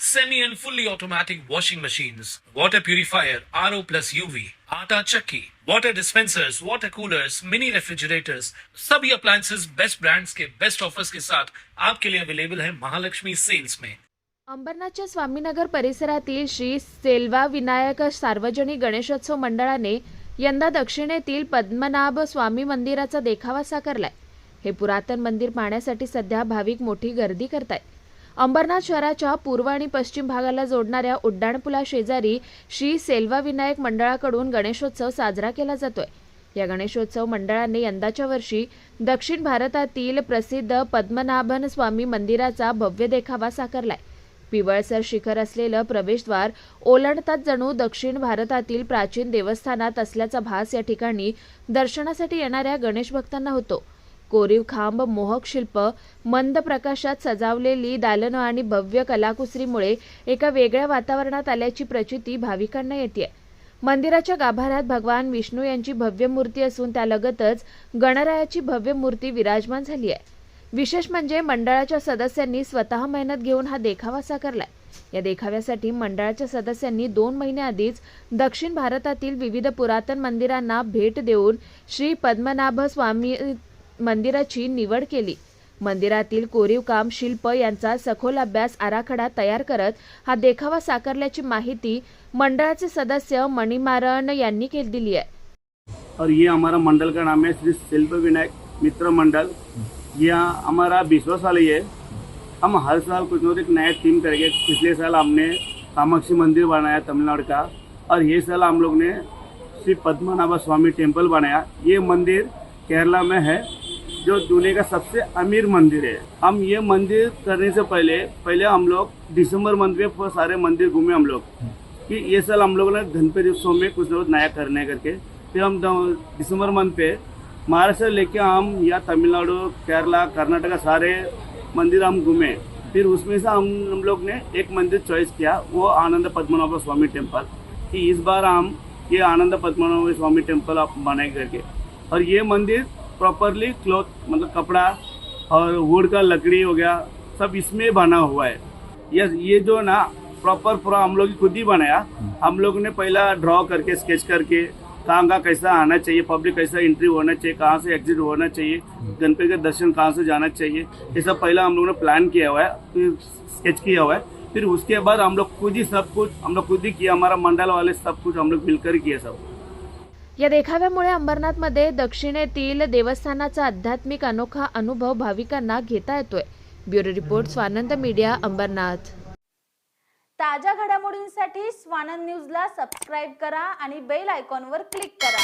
semi and fully automatic washing machines, water purifier, RO plus UV, आटा चक्की, water dispensers, water coolers, mini refrigerators, सभी appliances. Best brands के best offers के साथ आपके लिए अवेलेबल है महालक्ष्मी सेल्स में अंबरनाथच्या स्वामीनगर परिसरातील श्री सेल्वा विनायक सार्वजनिक गणेशोत्सव मंडळाने यंदा दक्षिणेतील पद्मनाभ स्वामी मंदिराचा देखावा साकारलाय. हे पुरातन मंदिर पाहण्यासाठी सध्या भाविक मोठी गर्दी करतायत. अंबरनाथ शहराच्या पूर्व आणि पश्चिम भागाला जोडणाऱ्या उड्डाणपुला शेजारी श्री सेल्वा विनायक मंडळाकडून गणेशोत्सव साजरा केला जातोय. या गणेशोत्सव मंडळाने यंदाच्या वर्षी दक्षिण भारतातील प्रसिद्ध पद्मनाभन स्वामी मंदिराचा भव्य देखावा साकारलाय. पिवळसर शिखर असलेलं प्रवेशद्वार ओलांडतात जणू दक्षिण भारतातील प्राचीन देवस्थानात असल्याचा भास या ठिकाणी दर्शनासाठी येणाऱ्या गणेश भक्तांना होतो. कोरीव खांब मोहक शिल्प मंद प्रकाशात सजावलेली दालनं आणि भव्य कलाकुसरीमुळे एका वेगळ्या वातावरणात आल्याची प्रचिती भाविकांना येते मंदिराच्या गाभाऱ्यात भगवान विष्णू यांची भव्य मूर्ती असून त्यालगतच गणरायाची भव्य मूर्ती विराजमान झाली आहे. विशेष म्हणजे मंडळाच्या सदस्यांनी स्वतः मेहनत घेऊन हा देखावा साकारलाय. या देखाव्यासाठी मंडळाच्या सदस्यांनी दोन महिन्याआधीच दक्षिण भारतातील विविध पुरातन मंदिरांना भेट देऊन श्री पद्मनाभ स्वामी मंदिराची निवड केली. मंदिरातील कोरीव काम शिल्प यांचा सखोल अभ्यास आराखडा तयार करत हा देखावा साकारल्याची माहिती मंडळाचे सदस्य मणिमारन यांनी केली दिली आहे. और ये हमारा मंडल का नाम है श्री शिल्प विनायक मित्र मंडल। यह हमारा बीसवा साल ये है। हम हर साल कुछ ना कुछ एक नया थीम करेंगे। पिछले साल हमने कामाक्षी मंदिर बनाया तमिलनाडु का और ये साल हम लोग ने श्री पद्मनाभ स्वामी टेम्पल बनाया। ये मंदिर केरला में है। जो दुनिया का सबसे अमीर मंदिर है। हम ये मंदिर करने से पहले पहले हम लोग दिसंबर मंथ में सारे मंदिर घूमे हम लोग। कि ये साल हम लोगों ने गणपति उत्सव में कुछ कुछ नया करने करके, फिर हम दिसंबर मंथ पे महाराष्ट्र लेके हम या तमिलनाडु, केरला, कर्नाटका सारे मंदिर हम घूमे। फिर उसमें से हम हम लोग ने एक मंदिर चॉइस किया, वो आनंद पद्मनाभ स्वामी टेंपल कि इस बार हम ये आनंद पद्मनाभ स्वामी टेंपल आप बनाए करके। और ये मंदिर प्रॉपरली क्लॉथ मतलब कपड़ा और वुड का लकड़ी हो गया सब इसमें बना हुआ है। ये ये जो ना प्रॉपर पूरा हम लोग खुद ही बनाया। हम लोग ने पहला ड्रॉ करके स्केच करके कहाँ कहाँ कैसा आना चाहिए पब्लिक कैसा एंट्री होना चाहिए कहाँ से एग्जिट होना चाहिए गणपति के दर्शन कहाँ से जाना चाहिए ये सब पहला हम लोग ने प्लान किया हुआ है फिर स्केच किया हुआ है। फिर उसके बाद हम लोग खुद ही सब कुछ हम लोग खुद ही किया हमारा मंडल वाले सब कुछ हम लोग मिलकर किया सब। या देखाव्यामुळे अंबरनाथमध्ये दक्षिणेतील देवस्थानाचा आध्यात्मिक अनोखा अनुभव भाविकांना घेता येतोय. Bureau report Swanand media Ambarnath. ताज्या घडामोडींसाठी स्वानंद न्यूजला सबस्क्राईब करा आणि बेल आयकॉनवर क्लिक करा.